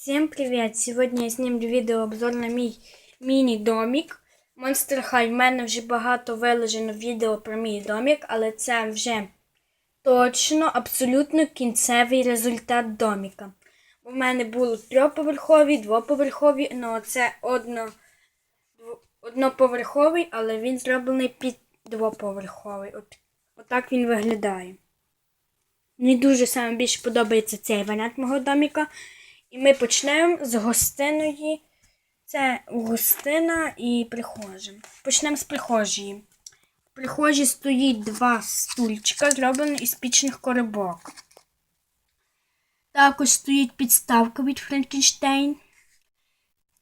Всем привет! Сьогодні я знімлю відеообзор на мій міні-домік Monster High. В мене вже багато виложено відео про мій домік, але це вже точно, абсолютно кінцевий результат доміка. У мене було трьохповерхові, двоповерхові, ну це одно, одноповерховий, але він зроблений під двоповерховий. От, отак він виглядає. Мені дуже саме більше подобається цей варіант мого доміка. І ми почнемо з гостиної. Це гостина і прихожа. Почнемо з прихожої. В прихожій стоїть два стульчика, зроблені із пічних коробок. Також стоїть підставка від Франкенштейн.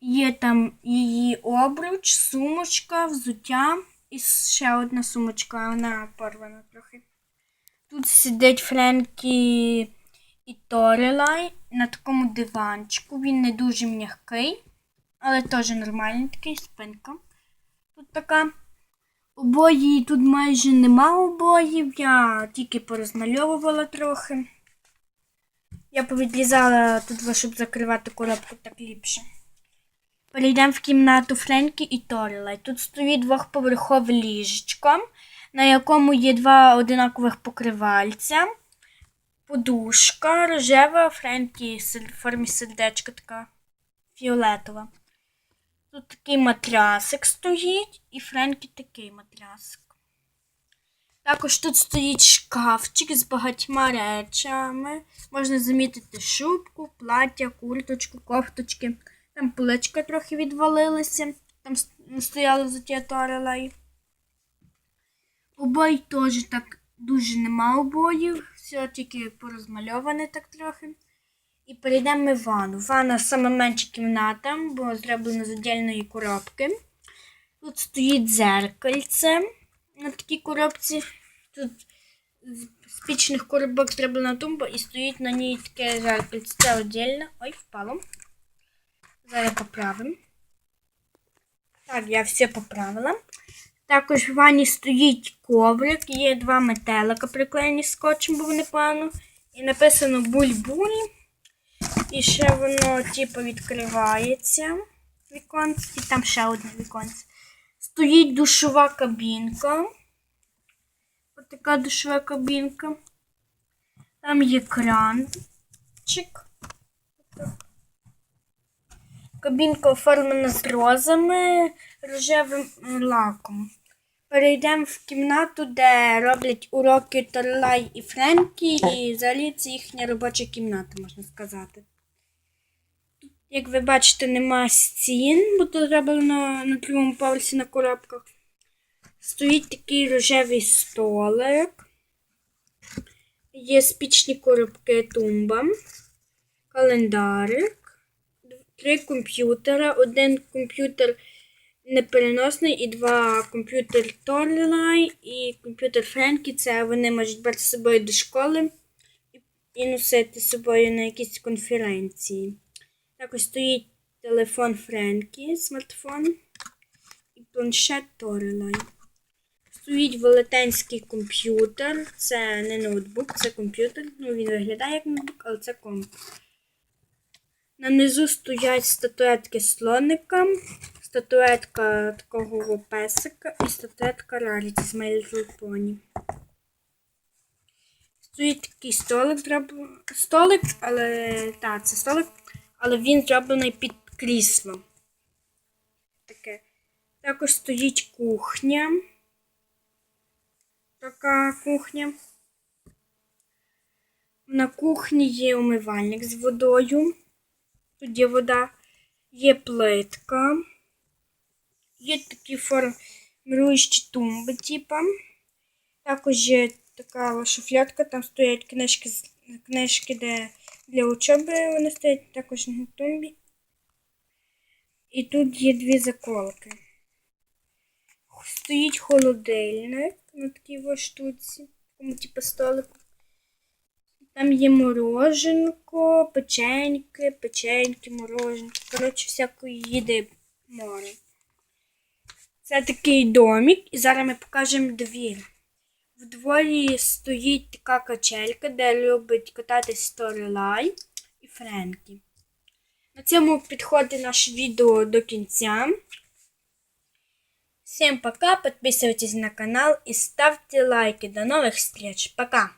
Є там її обруч, сумочка, взуття і ще одна сумочка, вона порвана трохи. Тут сидить Френкі і Торелай на такому диванчику. Він не дуже м'який, але теж нормальний такий спинка. Тут така. Обої тут майже нема обоїв, я тільки порозмальовувала трохи. Я повідрізала тут, щоб закривати коробку так ліпше. Перейдемо в кімнату Френкі і Торелай. Тут стоїть двохповерхове ліжечко, на якому є два одинакових покривальця подушка рожева, Френкі в формі сердечка така фіолетова. Тут такий матрасик стоїть, і Френкі такий матрасик. Також тут стоїть шкафчик з багатьма речами. Можна замітити шубку, плаття, курточку, кофточки. Там поличка трохи відвалилася. Там с- стояли взуття Торелей. Обой теж так дуже нема обоїв, все тільки порозмальоване так трохи. І перейдемо ми в ванну. Ванна саме менша кімната, бо зроблена з віддільної коробки. Тут стоїть дзеркальце на такій коробці. Тут з пічних коробок зроблена тумба і стоїть на ній таке зеркальце. Це віддільно. Ой, впало. Зараз поправимо. Так, я все поправила. Також в ванні стоїть коврик, є два метелика приклеєні скотчем, бо вони пану. І написано буль-буль. І ще воно типу відкривається віконце. І там ще одне віконце. Стоїть душова кабінка. Ось така душова кабінка. Там є кранчик. Кабінка оформлена з розами, рожевим лаком. Перейдемо в кімнату, де роблять уроки Торлай і Френкі, і взагалі це їхня робоча кімната, можна сказати. Тут, як ви бачите, нема стін, бо тут зроблено на другому поверсі на коробках. Стоїть такий рожевий столик. Є спічні коробки тумба, календарик три комп'ютера. Один комп'ютер непереносний і два комп'ютер Торлай і комп'ютер Френкі. Це вони можуть брати з собою до школи і- носити з собою на якісь конференції. Також стоїть телефон Френкі, смартфон і планшет Торелай. Стоїть велетенський комп'ютер. Це не ноутбук, це комп'ютер. Ну, він виглядає як ноутбук, але це комп. На низу стоять статуетки слоника, статуетка такого песика і статуетка Раріті з Little Pony. Стоїть такий столик, зроб- столик, але так, це столик, але він зроблений під крісло. Таке. Також стоїть кухня. Така кухня. На кухні є умивальник з водою. Тут є вода, є плитка, є такі формируючі тумби, типа. Також є така шуфлятка, там стоять книжки, книжки де для учоби вони стоять також на тумбі. І тут є дві заколки. Стоїть холодильник на такій ось штуці, такому типу столику. Там є мороженко, печеньки, печеньки, мороженки. Коротше, всякої їди море. Це такий домик, і зараз ми покажемо двір. В дворі стоїть така качелька, де любить кататись Сторелай і Френкі. На цьому підходить наше відео до кінця. Всем пока, подписывайтесь на канал и ставьте лайки. До новых встреч. Пока!